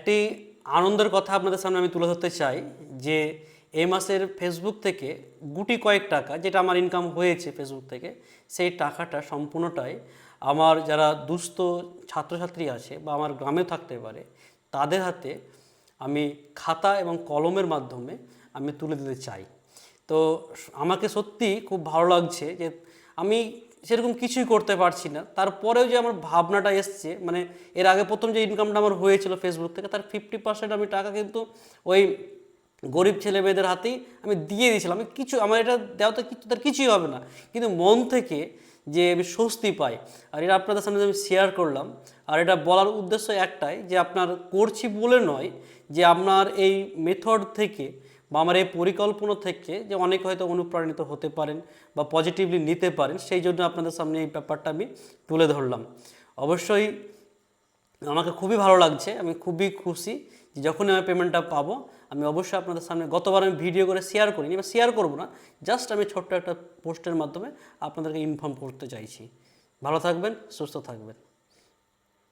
একটি আনন্দের কথা আপনাদের সামনে আমি তুলে ধরতে চাই যে এই মাসের ফেসবুক থেকে গুটি কয়েক টাকা যেটা আমার ইনকাম হয়েছে ফেসবুক থেকে, সেই টাকাটা সম্পূর্ণটাই আমার যারা দুস্থ ছাত্রছাত্রী আছে বা আমার গ্রামেও থাকতে পারে, তাদের হাতে আমি খাতা এবং কলমের মাধ্যমে আমি তুলে দিতে চাই। তো আমাকে সত্যি খুব ভালো লাগছে যে আমি সেরকম কিছুই করতে পারছি না। তারপরেও যে আমার ভাবনাটা এসছে মানে এর আগে প্রথম যে ইনকামটা আমার হয়েছিল ফেসবুক থেকে, তার ফিফটি পার্সেন্ট আমি টাকা কিন্তু ওই গরিব ছেলে মেয়েদের হাতেই আমি দিয়ে দিয়েছিলাম। আমি কিছু, আমার এটা দেওয়াতে কিছু, তার কিছুই হবে না। কিন্তু মন থেকে যে আমি স্বস্তি পাই, আর এটা আপনাদের সামনে আমি শেয়ার করলাম, আর এটা বলার উদ্দেশ্য একটাই যে আপনার করছি বলে নয় যে আপনার এই মেথড থেকে বা আমার এই পরিকল্পনা থেকে যে অনেক হয়তো অনুপ্রাণিত হতে পারেন বা পজিটিভলি নিতে পারেন, সেই জন্য আপনাদের সামনে এই ব্যাপারটা আমি তুলে ধরলাম। অবশ্যই আমাকে খুবই ভালো লাগছে, আমি খুবই খুশি যে যখনই আমি পেমেন্টটা পাবো, আমি অবশ্যই আপনাদের সামনে গতবার আমি ভিডিও করে শেয়ার করিনি, বা শেয়ার করব না জাস্ট আমি ছোট্ট একটা পোস্টের মাধ্যমে আপনাদেরকে ইনফর্ম করতে চাইছি। ভালো থাকবেন, সুস্থ থাকবেন।